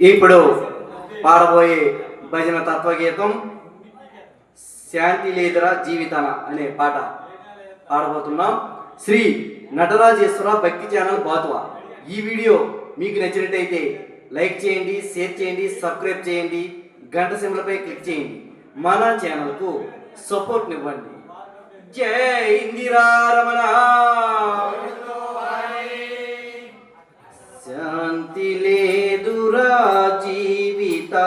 ఇప్పుడు పాడబోయే భజన తత్వగీతం శాంతి లేదురా జీవితాన అనే పాట పాడబోతున్నాం. శ్రీ నటరాజేశ్వర భక్తి ఛానల్ బాతువ. ఈ వీడియో మీకు నచ్చినట్టయితే లైక్ చేయండి షేర్ చేయండి సబ్స్క్రైబ్ చేయండి గంట సింబలపై క్లిక్ చేయండి. మన ఛానల్కు సపోర్ట్నివ్వండి జై ఇందిరారమణ శాంతి లే ಜೀವಿತಾ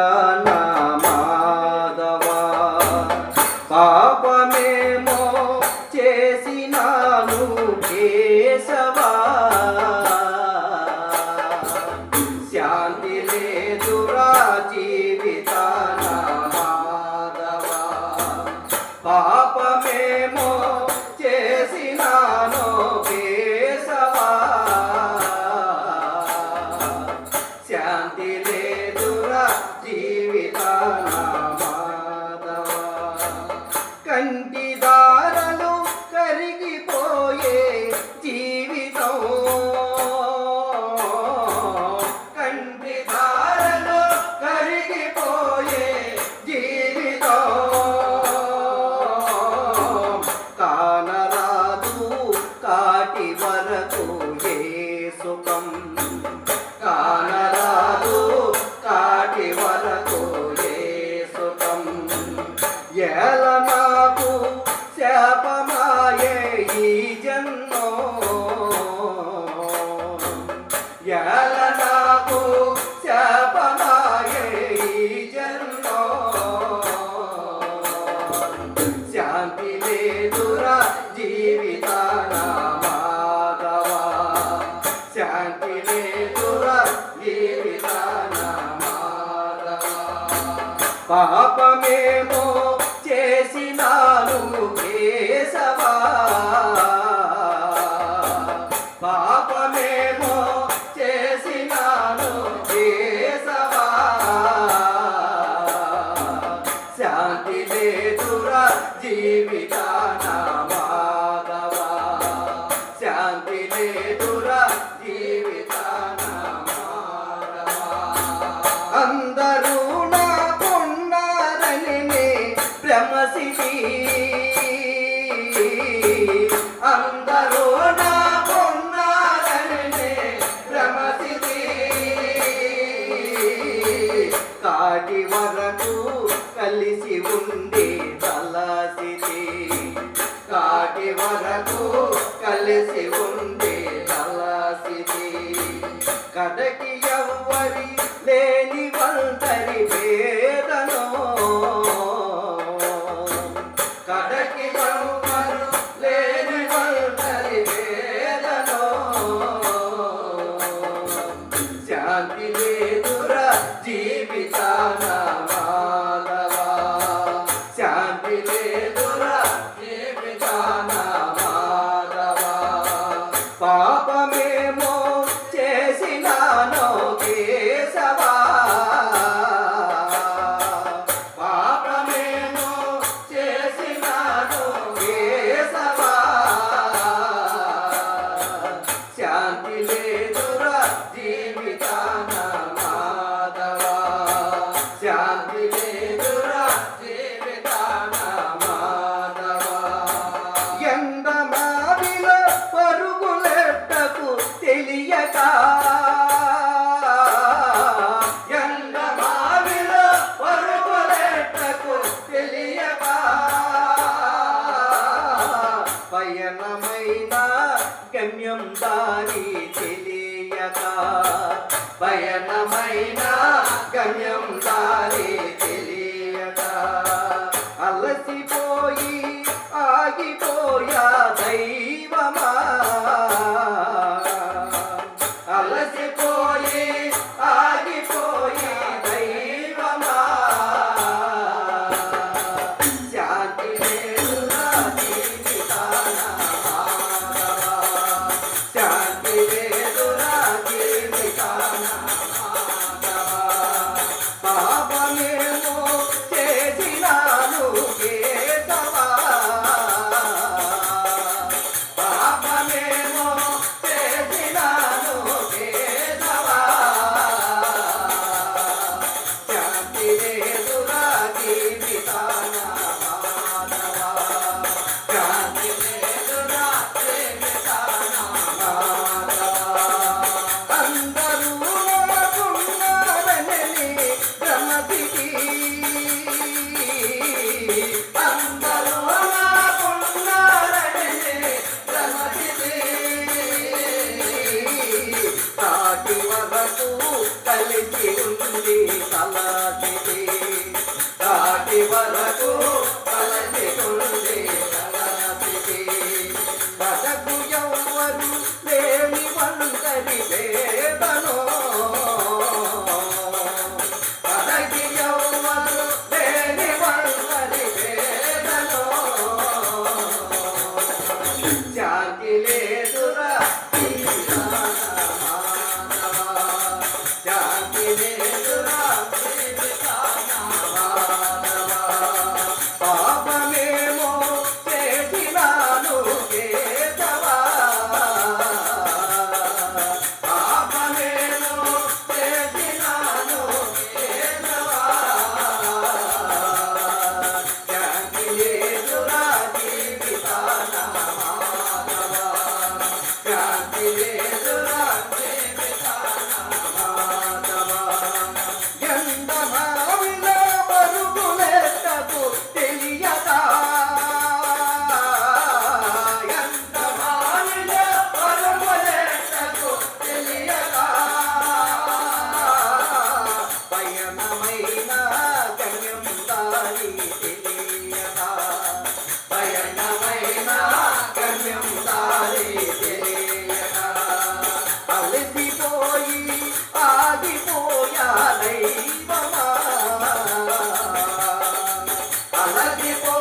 కాటి వరకు కలిసి ఉండి తలసితి కాటి వరకు కలిసి ఉండి తలసితి కడకి ఎవ్వ aquele kanyam tare తాకి వరకు పయనమైన గమ్యం దారి తెలియదా పయనమైన గమ్యం దారి తెలియదా అలసిపోయి ఆగిపోయాలైవమా అలసిపో